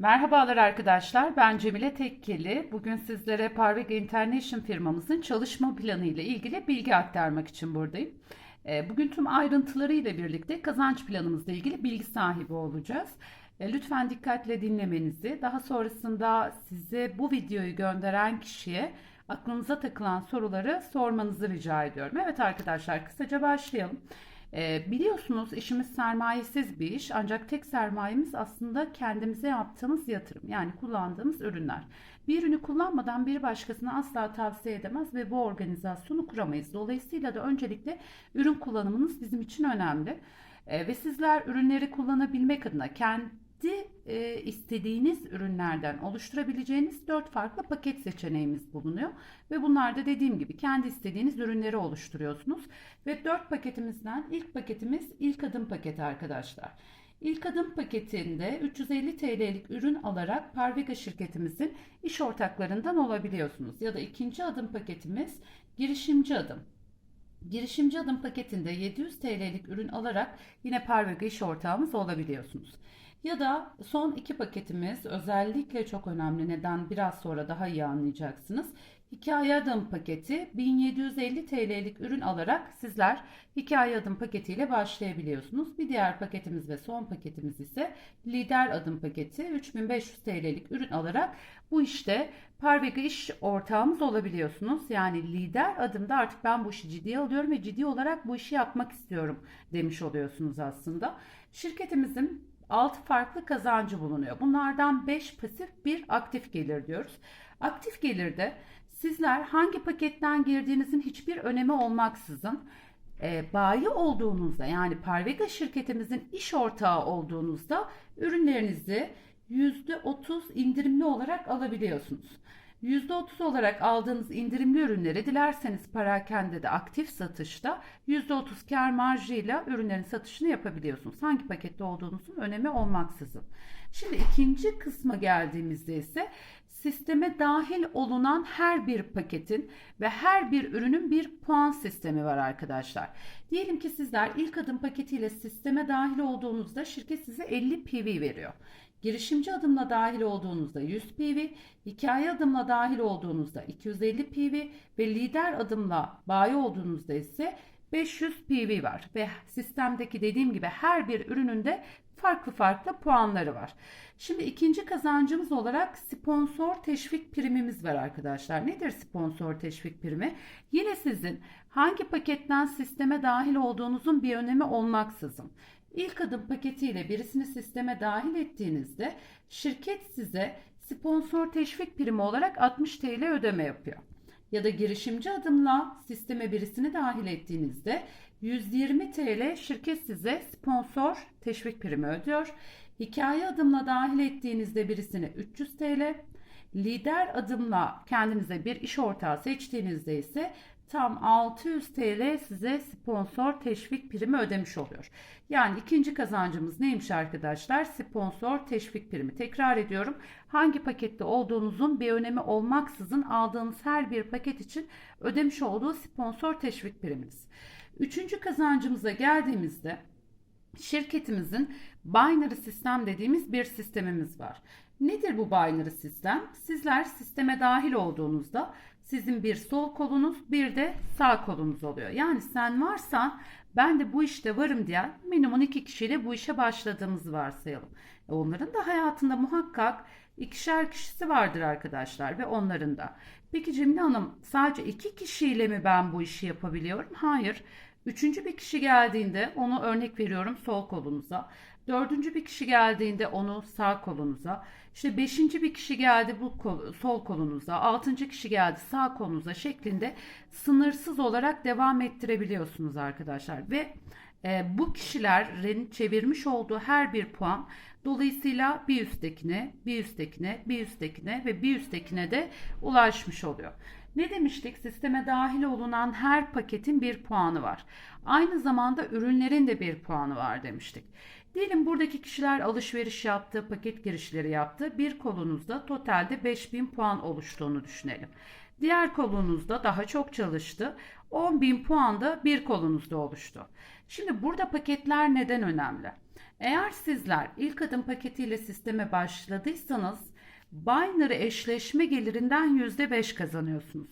Merhabalar arkadaşlar, ben Cemile Tekkeli. Bugün sizlere Parvega International firmamızın çalışma planı ile ilgili bilgi aktarmak için buradayım. Ee, Bugün tüm ayrıntılarıyla birlikte kazanç planımızla ilgili bilgi sahibi olacağız. Ee, Lütfen dikkatle dinlemenizi, daha sonrasında size bu videoyu gönderen kişiye aklınıza takılan soruları sormanızı rica ediyorum. Evet arkadaşlar, kısaca başlayalım. Ee, biliyorsunuz işimiz sermayesiz bir iş ancak tek sermayemiz aslında kendimize yaptığımız yatırım yani kullandığımız ürünler. Bir ürünü kullanmadan bir başkasına asla tavsiye edemez ve bu organizasyonu kuramayız. Dolayısıyla da öncelikle ürün kullanımınız bizim için önemli. Ee, ve sizler ürünleri kullanabilmek adına kendi e, istediğiniz ürünlerden oluşturabileceğiniz dört farklı paket seçeneğimiz bulunuyor. Ve bunlarda dediğim gibi kendi istediğiniz ürünleri oluşturuyorsunuz. Ve dört paketimizden ilk paketimiz ilk adım paketi arkadaşlar. İlk adım paketinde 350 TL'lik ürün alarak Parvega şirketimizin iş ortaklarından olabiliyorsunuz. Ya da ikinci adım paketimiz girişimci adım. Girişimci adım paketinde 700 TL'lik ürün alarak yine Parvega iş ortağımız olabiliyorsunuz. Ya da son iki paketimiz özellikle çok önemli neden biraz sonra daha iyi anlayacaksınız. Hikaye adım paketi 1750 TL'lik ürün alarak sizler hikaye adım paketiyle başlayabiliyorsunuz. Bir diğer paketimiz ve son paketimiz ise lider adım paketi 3500 TL'lik ürün alarak bu işte Parvega iş ortağımız olabiliyorsunuz. Yani lider adımda artık ben bu işi ciddiye alıyorum ve ciddi olarak bu işi yapmak istiyorum demiş oluyorsunuz aslında. Şirketimizin 6 farklı kazancı bulunuyor. Bunlardan 5 pasif, 1 aktif gelir diyoruz. Aktif gelirde sizler hangi paketten girdiğinizin hiçbir önemi olmaksızın e, bayi olduğunuzda yani Parvega şirketimizin iş ortağı olduğunuzda ürünlerinizi %30 indirimli olarak alabiliyorsunuz. %30 olarak aldığınız indirimli ürünleri dilerseniz parakende de aktif satışta %30 kar marjıyla ürünlerin satışını yapabiliyorsunuz. Hangi pakette olduğunuzun önemi olmaksızın. Şimdi ikinci kısma geldiğimizde ise sisteme dahil olunan her bir paketin ve her bir ürünün bir puan sistemi var arkadaşlar. Diyelim ki sizler ilk adım paketiyle sisteme dahil olduğunuzda şirket size 50 PV veriyor. Girişimci adımla dahil olduğunuzda 100 PV, hikaye adımla dahil olduğunuzda 250 PV ve lider adımla bayi olduğunuzda ise 500 PV var ve sistemdeki dediğim gibi her bir ürününde farklı farklı puanları var. Şimdi ikinci kazancımız olarak sponsor teşvik primimiz var arkadaşlar. Nedir sponsor teşvik primi? Yine sizin hangi paketten sisteme dahil olduğunuzun bir önemi olmaksızın İlk adım paketiyle birisini sisteme dahil ettiğinizde şirket size sponsor teşvik primi olarak 60 TL ödeme yapıyor. Ya da girişimci adımla sisteme birisini dahil ettiğinizde 120 TL şirket size sponsor teşvik primi ödüyor. Hikaye adımla dahil ettiğinizde birisini 300 TL, lider adımla kendinize bir iş ortağı seçtiğinizde ise tam 600 TL size sponsor teşvik primi ödemiş oluyor. Yani ikinci kazancımız neymiş arkadaşlar? Sponsor teşvik primi. Tekrar ediyorum. Hangi pakette olduğunuzun bir önemi olmaksızın aldığınız her bir paket için ödemiş olduğu sponsor teşvik priminiz. Üçüncü kazancımıza geldiğimizde şirketimizin binary sistem dediğimiz bir sistemimiz var. Nedir bu binary sistem? Sizler sisteme dahil olduğunuzda sizin bir sol kolunuz bir de sağ kolunuz oluyor. Yani sen varsan ben de bu işte varım diyen minimum iki kişiyle bu işe başladığımızı varsayalım. E onların da hayatında muhakkak ikişer kişisi vardır arkadaşlar ve onların da. Peki Cemile Hanım sadece iki kişiyle mi ben bu işi yapabiliyorum? Hayır. Üçüncü bir kişi geldiğinde onu örnek veriyorum sol kolunuza. Dördüncü bir kişi geldiğinde onu sağ kolunuza. İşte beşinci bir kişi geldi bu kol, sol kolunuza. Altıncı kişi geldi sağ kolunuza şeklinde sınırsız olarak devam ettirebiliyorsunuz arkadaşlar. Ve e, bu kişilerin çevirmiş olduğu her bir puan dolayısıyla bir üsttekine, bir üsttekine, bir üsttekine ve bir üsttekine de ulaşmış oluyor. Ne demiştik? Sisteme dahil olunan her paketin bir puanı var. Aynı zamanda ürünlerin de bir puanı var demiştik. Diyelim buradaki kişiler alışveriş yaptı, paket girişleri yaptı. Bir kolunuzda totalde 5000 puan oluştuğunu düşünelim. Diğer kolunuzda daha çok çalıştı. 10.000 puan da bir kolunuzda oluştu. Şimdi burada paketler neden önemli? Eğer sizler ilk adım paketiyle sisteme başladıysanız binary eşleşme gelirinden %5 kazanıyorsunuz.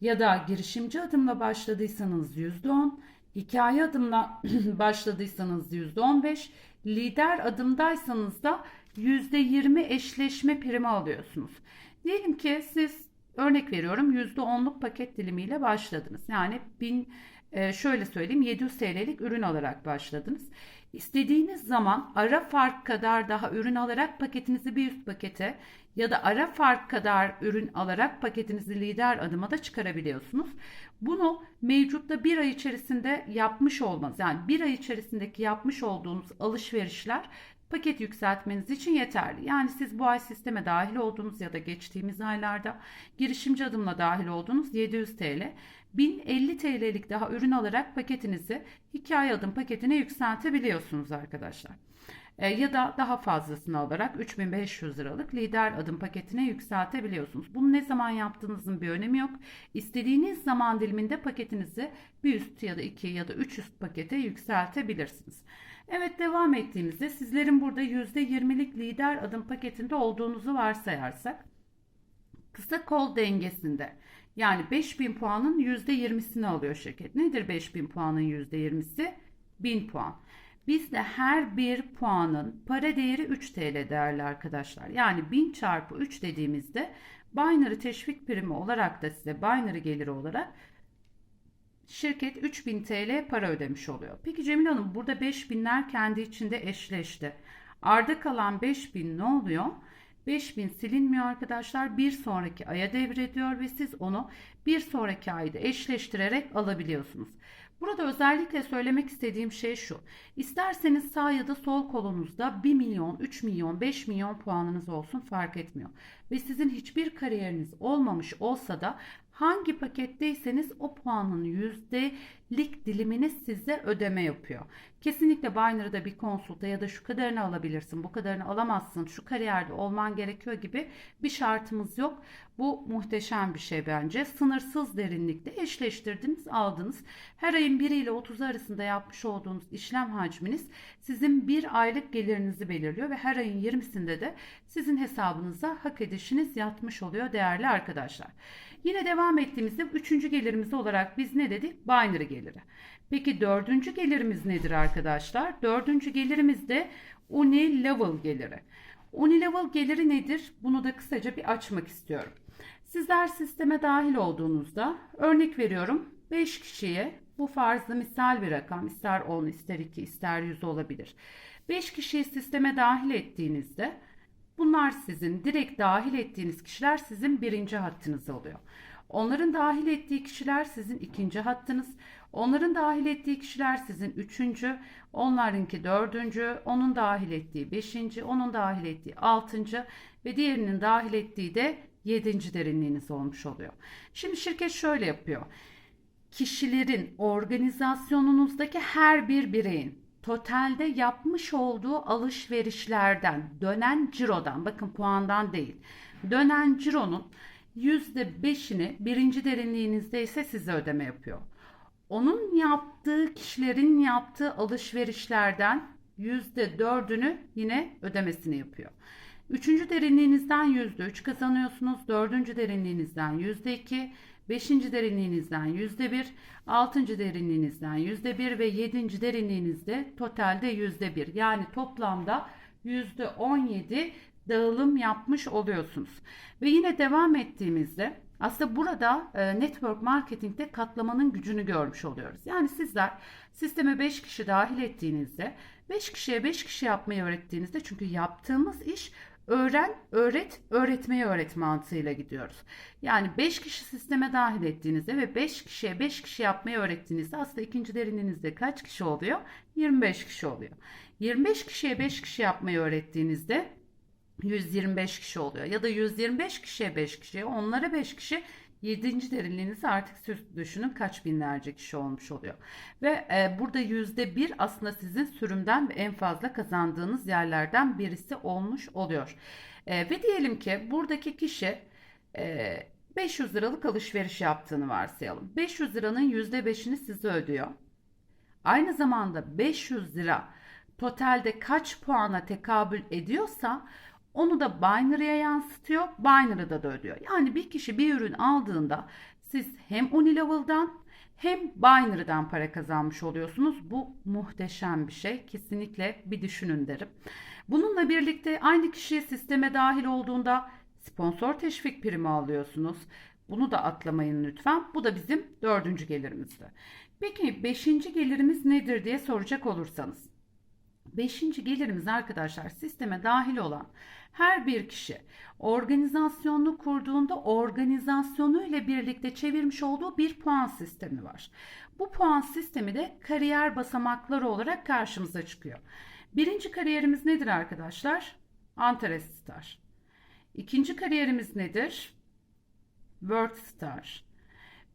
Ya da girişimci adımla başladıysanız %10, hikaye adımla başladıysanız %15, lider adımdaysanız da %20 eşleşme primi alıyorsunuz. Diyelim ki siz örnek veriyorum %10'luk paket dilimiyle başladınız. Yani 1000 e, şöyle söyleyeyim 700 TL'lik ürün alarak başladınız. İstediğiniz zaman ara fark kadar daha ürün alarak paketinizi bir üst pakete ya da ara fark kadar ürün alarak paketinizi lider adıma da çıkarabiliyorsunuz. Bunu mevcutta bir ay içerisinde yapmış olmanız yani bir ay içerisindeki yapmış olduğunuz alışverişler paket yükseltmeniz için yeterli. Yani siz bu ay sisteme dahil olduğunuz ya da geçtiğimiz aylarda girişimci adımla dahil olduğunuz 700 TL 1050 TL'lik daha ürün alarak paketinizi hikaye adım paketine yükseltebiliyorsunuz arkadaşlar. E, ya da daha fazlasını alarak 3500 liralık lider adım paketine yükseltebiliyorsunuz. Bunu ne zaman yaptığınızın bir önemi yok. İstediğiniz zaman diliminde paketinizi bir üst ya da iki ya da üç üst pakete yükseltebilirsiniz. Evet devam ettiğimizde sizlerin burada %20'lik lider adım paketinde olduğunuzu varsayarsak kısa kol dengesinde yani 5000 puanın %20'sini alıyor şirket. Nedir 5000 puanın %20'si? 1000 puan. Bizde her bir puanın para değeri 3 TL değerli arkadaşlar. Yani 1000 çarpı 3 dediğimizde binary teşvik primi olarak da size binary geliri olarak şirket 3000 TL para ödemiş oluyor. Peki Cemil Hanım burada 5000'ler kendi içinde eşleşti. Arda kalan 5000 ne oluyor? 5000 silinmiyor arkadaşlar. Bir sonraki aya devrediyor ve siz onu bir sonraki ayda eşleştirerek alabiliyorsunuz. Burada özellikle söylemek istediğim şey şu. İsterseniz sağ ya da sol kolunuzda 1 milyon, 3 milyon, 5 milyon puanınız olsun fark etmiyor. Ve sizin hiçbir kariyeriniz olmamış olsa da hangi paketteyseniz o puanın yüzdelik dilimini size ödeme yapıyor. Kesinlikle Binary'da bir konsulta ya da şu kadarını alabilirsin, bu kadarını alamazsın, şu kariyerde olman gerekiyor gibi bir şartımız yok. Bu muhteşem bir şey bence. Sınırsız derinlikte eşleştirdiniz, aldınız. Her ayın 1 ile 30 arasında yapmış olduğunuz işlem hacminiz sizin bir aylık gelirinizi belirliyor ve her ayın 20'sinde de sizin hesabınıza hak edişiniz yatmış oluyor değerli arkadaşlar. Yine devam ettiğimizde üçüncü gelirimiz olarak biz ne dedik? Binary geliri. Peki dördüncü gelirimiz nedir arkadaşlar? Dördüncü gelirimiz de Unilevel geliri. Unilevel geliri nedir? Bunu da kısaca bir açmak istiyorum. Sizler sisteme dahil olduğunuzda örnek veriyorum 5 kişiye bu farzlı misal bir rakam ister 10 ister 2 ister 100 olabilir. 5 kişiyi sisteme dahil ettiğinizde bunlar sizin direkt dahil ettiğiniz kişiler sizin birinci hattınız oluyor. Onların dahil ettiği kişiler sizin ikinci hattınız. Onların dahil ettiği kişiler sizin üçüncü, onlarınki dördüncü, onun dahil ettiği beşinci, onun dahil ettiği altıncı ve diğerinin dahil ettiği de yedinci derinliğiniz olmuş oluyor. Şimdi şirket şöyle yapıyor. Kişilerin organizasyonunuzdaki her bir bireyin totalde yapmış olduğu alışverişlerden, dönen cirodan, bakın puandan değil, dönen cironun %5'ini birinci derinliğinizde ise size ödeme yapıyor. Onun yaptığı kişilerin yaptığı alışverişlerden %4'ünü yine ödemesini yapıyor. Üçüncü derinliğinizden %3 kazanıyorsunuz. Dördüncü derinliğinizden %2, beşinci derinliğinizden %1, altıncı derinliğinizden %1 ve yedinci derinliğinizde totalde %1. Yani toplamda %17 dağılım yapmış oluyorsunuz. Ve yine devam ettiğimizde aslında burada e, network marketingte katlamanın gücünü görmüş oluyoruz. Yani sizler sisteme 5 kişi dahil ettiğinizde 5 kişiye 5 kişi yapmayı öğrettiğinizde çünkü yaptığımız iş öğren, öğret, öğretmeyi öğret mantığıyla gidiyoruz. Yani 5 kişi sisteme dahil ettiğinizde ve 5 kişiye 5 kişi yapmayı öğrettiğinizde aslında ikinci derinliğinizde kaç kişi oluyor? 25 kişi oluyor. 25 kişiye 5 kişi yapmayı öğrettiğinizde 125 kişi oluyor. Ya da 125 kişiye 5 kişiye, onlara 5 kişi 7. derinliğinizi artık düşünün kaç binlerce kişi olmuş oluyor. Ve e, burada %1 aslında sizin sürümden en fazla kazandığınız yerlerden birisi olmuş oluyor. E, ve diyelim ki buradaki kişi e, 500 liralık alışveriş yaptığını varsayalım. 500 liranın %5'ini size ödüyor. Aynı zamanda 500 lira totalde kaç puana tekabül ediyorsa onu da binary'e yansıtıyor. Binary'da da ödüyor. Yani bir kişi bir ürün aldığında siz hem Unilevel'dan hem binary'den para kazanmış oluyorsunuz. Bu muhteşem bir şey. Kesinlikle bir düşünün derim. Bununla birlikte aynı kişi sisteme dahil olduğunda sponsor teşvik primi alıyorsunuz. Bunu da atlamayın lütfen. Bu da bizim dördüncü gelirimizdi. Peki beşinci gelirimiz nedir diye soracak olursanız. Beşinci gelirimiz arkadaşlar sisteme dahil olan her bir kişi organizasyonunu kurduğunda organizasyonu ile birlikte çevirmiş olduğu bir puan sistemi var. Bu puan sistemi de kariyer basamakları olarak karşımıza çıkıyor. Birinci kariyerimiz nedir arkadaşlar? Antares Star. İkinci kariyerimiz nedir? World Star.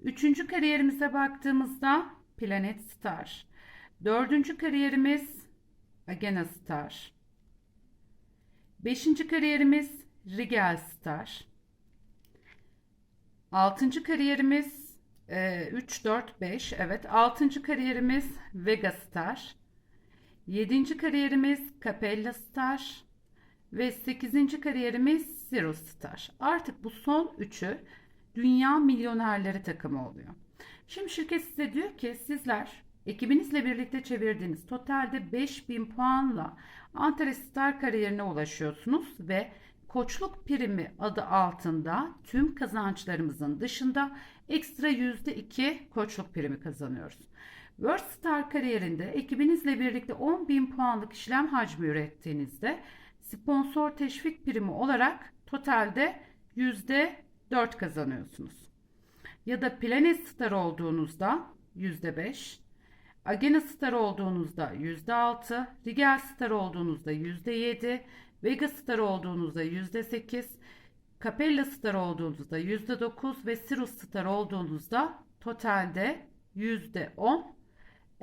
Üçüncü kariyerimize baktığımızda Planet Star. Dördüncü kariyerimiz Agena Star. Beşinci kariyerimiz Rigel Star. Altıncı kariyerimiz 3, 4, 5. Evet. Altıncı kariyerimiz Vega Star. Yedinci kariyerimiz Capella Star. Ve sekizinci kariyerimiz Zero Star. Artık bu son üçü dünya milyonerleri takımı oluyor. Şimdi şirket size diyor ki sizler ekibinizle birlikte çevirdiğiniz totalde 5000 puanla Antares Star kariyerine ulaşıyorsunuz ve koçluk primi adı altında tüm kazançlarımızın dışında ekstra %2 koçluk primi kazanıyoruz. World Star kariyerinde ekibinizle birlikte 10.000 puanlık işlem hacmi ürettiğinizde sponsor teşvik primi olarak totalde %4 kazanıyorsunuz. Ya da Planet Star olduğunuzda %5, Agena Star olduğunuzda %6, Rigel Star olduğunuzda %7, Vega Star olduğunuzda %8, Capella Star olduğunuzda %9 ve Sirius Star olduğunuzda totalde %10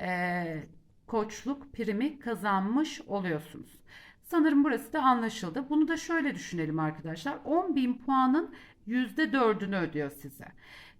e, koçluk primi kazanmış oluyorsunuz. Sanırım burası da anlaşıldı. Bunu da şöyle düşünelim arkadaşlar. 10.000 puanın %4'ünü ödüyor size.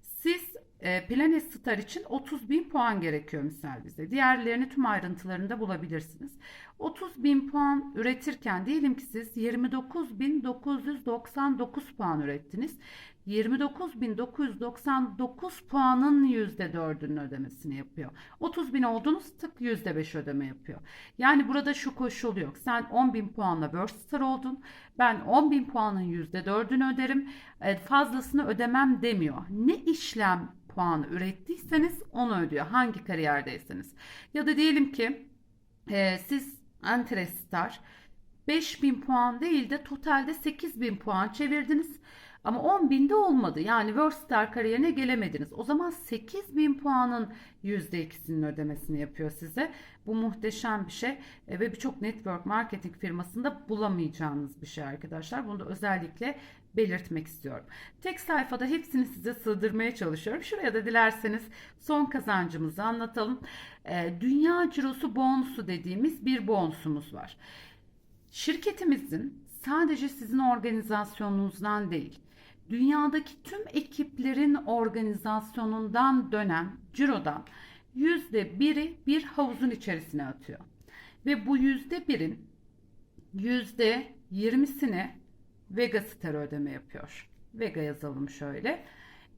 Siz e, Planet Star için 30 bin puan gerekiyor misal bize. Diğerlerini tüm ayrıntılarında bulabilirsiniz. 30 bin puan üretirken diyelim ki siz 29.999 puan ürettiniz. 29.999 puanın %4'ünün ödemesini yapıyor. 30 bin oldunuz tık %5 ödeme yapıyor. Yani burada şu koşul yok. Sen 10 bin puanla World Star oldun. Ben 10 bin puanın %4'ünü öderim. E, fazlasını ödemem demiyor. Ne işlem puanı ürettiyseniz onu ödüyor. Hangi kariyerdeyseniz. Ya da diyelim ki e, siz Antres Star 5000 puan değil de totalde 8000 puan çevirdiniz. Ama 10.000'de olmadı. Yani World Star kariyerine gelemediniz. O zaman 8.000 puanın %2'sinin ödemesini yapıyor size. Bu muhteşem bir şey e, ve birçok network marketing firmasında bulamayacağınız bir şey arkadaşlar. Bunu da özellikle belirtmek istiyorum. Tek sayfada hepsini size sığdırmaya çalışıyorum. Şuraya da dilerseniz son kazancımızı anlatalım. E, dünya cirosu bonusu dediğimiz bir bonusumuz var. Şirketimizin sadece sizin organizasyonunuzdan değil, dünyadaki tüm ekiplerin organizasyonundan dönen cirodan yüzde biri bir havuzun içerisine atıyor. Ve bu yüzde birin yüzde yirmisini Vega Star ödeme yapıyor. Vega yazalım şöyle.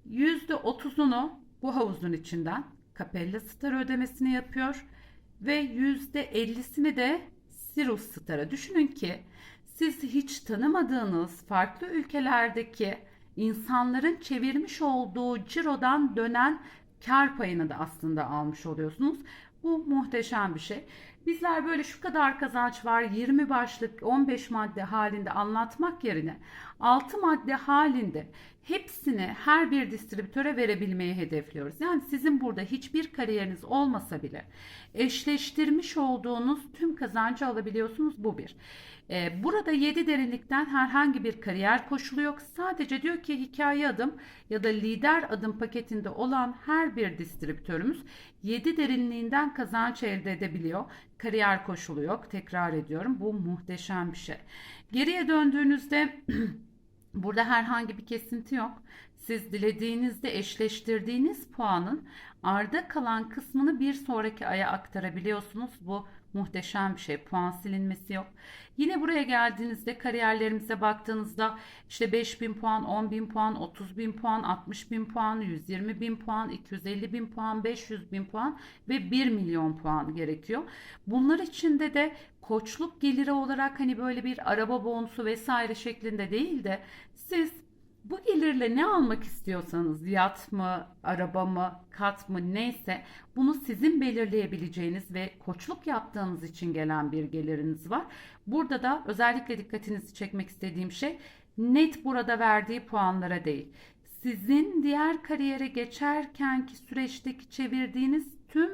Yüzde otuzunu bu havuzun içinden Capella Star ödemesini yapıyor. Ve yüzde ellisini de Sirius Star'a. Düşünün ki siz hiç tanımadığınız farklı ülkelerdeki insanların çevirmiş olduğu cirodan dönen kar payını da aslında almış oluyorsunuz. Bu muhteşem bir şey. Bizler böyle şu kadar kazanç var 20 başlık 15 madde halinde anlatmak yerine 6 madde halinde hepsini her bir distribütöre verebilmeyi hedefliyoruz. Yani sizin burada hiçbir kariyeriniz olmasa bile eşleştirmiş olduğunuz tüm kazancı alabiliyorsunuz bu bir. Ee, burada 7 derinlikten herhangi bir kariyer koşulu yok. Sadece diyor ki hikaye adım ya da lider adım paketinde olan her bir distribütörümüz 7 derinliğinden kazanç elde edebiliyor. Kariyer koşulu yok. Tekrar ediyorum. Bu muhteşem bir şey. Geriye döndüğünüzde burada herhangi bir kesinti yok. Siz dilediğinizde eşleştirdiğiniz puanın arda kalan kısmını bir sonraki aya aktarabiliyorsunuz. Bu Muhteşem bir şey. Puan silinmesi yok. Yine buraya geldiğinizde kariyerlerimize baktığınızda işte 5000 puan, 10.000 puan, 30.000 puan, 60.000 puan, 120.000 puan, 250.000 puan, 500.000 puan ve 1 milyon puan gerekiyor. Bunlar içinde de koçluk geliri olarak hani böyle bir araba bonusu vesaire şeklinde değil de siz bu gelirle ne almak istiyorsanız yat mı, araba mı, kat mı neyse bunu sizin belirleyebileceğiniz ve koçluk yaptığınız için gelen bir geliriniz var. Burada da özellikle dikkatinizi çekmek istediğim şey net burada verdiği puanlara değil. Sizin diğer kariyere geçerkenki süreçteki çevirdiğiniz tüm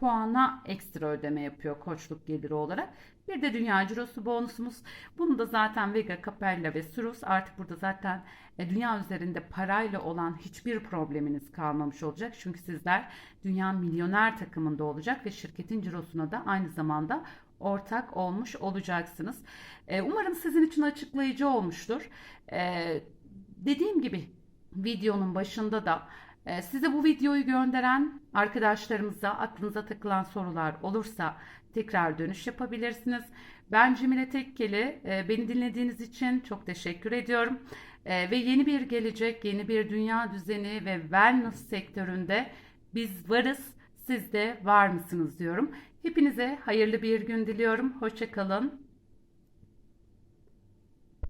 puana ekstra ödeme yapıyor koçluk geliri olarak. Bir de dünya cirosu bonusumuz. Bunu da zaten Vega, Capella ve Surus artık burada zaten e, dünya üzerinde parayla olan hiçbir probleminiz kalmamış olacak. Çünkü sizler dünya milyoner takımında olacak ve şirketin cirosuna da aynı zamanda ortak olmuş olacaksınız. E, Umarım sizin için açıklayıcı olmuştur. E, Dediğim gibi videonun başında da size bu videoyu gönderen arkadaşlarımıza aklınıza takılan sorular olursa tekrar dönüş yapabilirsiniz. Ben Cemile Tekkeli. E, Beni dinlediğiniz için çok teşekkür ediyorum. E, Ve yeni bir gelecek, yeni bir dünya düzeni ve wellness sektöründe biz varız. Siz de var mısınız diyorum. Hepinize hayırlı bir gün diliyorum. Hoşçakalın.